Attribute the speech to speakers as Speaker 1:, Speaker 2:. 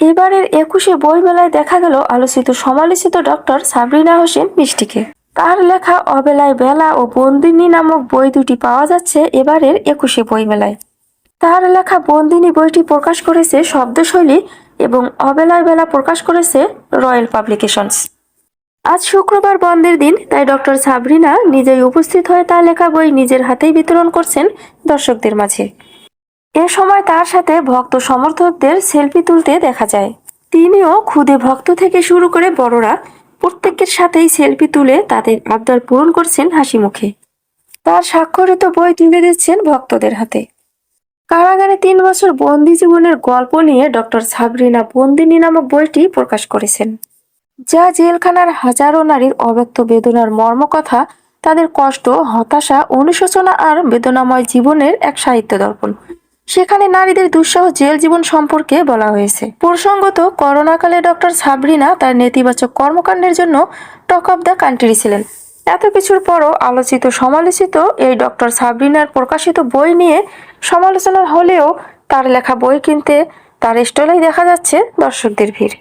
Speaker 1: এবারের একুশে বই মেলায় দেখা গেল আলোচিত সমালোচিত ডক্টর সাবরিনা হোসেন মিষ্টিকে। তার লেখা অবেলায় বেলা ও বন্দিনী নামক বই দুটি পাওয়া যাচ্ছে এবারের একুশে বই মেলায় তার লেখা বন্দিনী বইটি প্রকাশ করেছে শব্দশৈলী এবং অবেলায় বেলা প্রকাশ করেছে রয়্যাল পাবলিকেশনস। আজ শুক্রবার বন্ধের দিন, তাই ডক্টর সাবরিনা নিজেই উপস্থিত হয়ে তার লেখা বই নিজের হাতেই বিতরণ করছেন দর্শকদের মাঝে। এ সময় তার সাথে ভক্ত সমর্থকদের সেলফি তুলতে দেখা যায়। তিনিও খুদে ভক্ত থেকে শুরু করে বড়রা প্রত্যেকের সাথেই সেলফি তুলে তাদের আবদার পূরণ করছেন হাসি মুখে। তার স্বাক্ষরিত বই তুলে দিচ্ছেন ভক্তদের হাতে। কারাগারে তিন বছর বন্দি জীবনের গল্প নিয়ে ডক্টর সাবরিনা বন্দিনী নামক বইটি প্রকাশ করেছেন। যা জেলখানার হাজারো নারীর অব্যক্ত বেদনার মর্মকথা, তাদের কষ্ট, হতাশা, অনুশোচনা আর বেদনাময় জীবনের এক সাহিত্য দর্পণ। সেখানে নারীদের দুঃসহ জেল জীবন সম্পর্কে বলা হয়েছে। প্রসঙ্গত, করোনাকালে ডক্টর সাবরিনা তার নেতিবাচক কর্মকাণ্ডের জন্য টক অব দ্য কান্ট্রি ছিলেন। এত কিছুর পরও আলোচিত সমালোচিত এই ডক্টর সাবরিনার প্রকাশিত বই নিয়ে সমালোচনা হলেও তার লেখা বই কিনতে তার স্টলেই দেখা যাচ্ছে দর্শকদের ভিড়।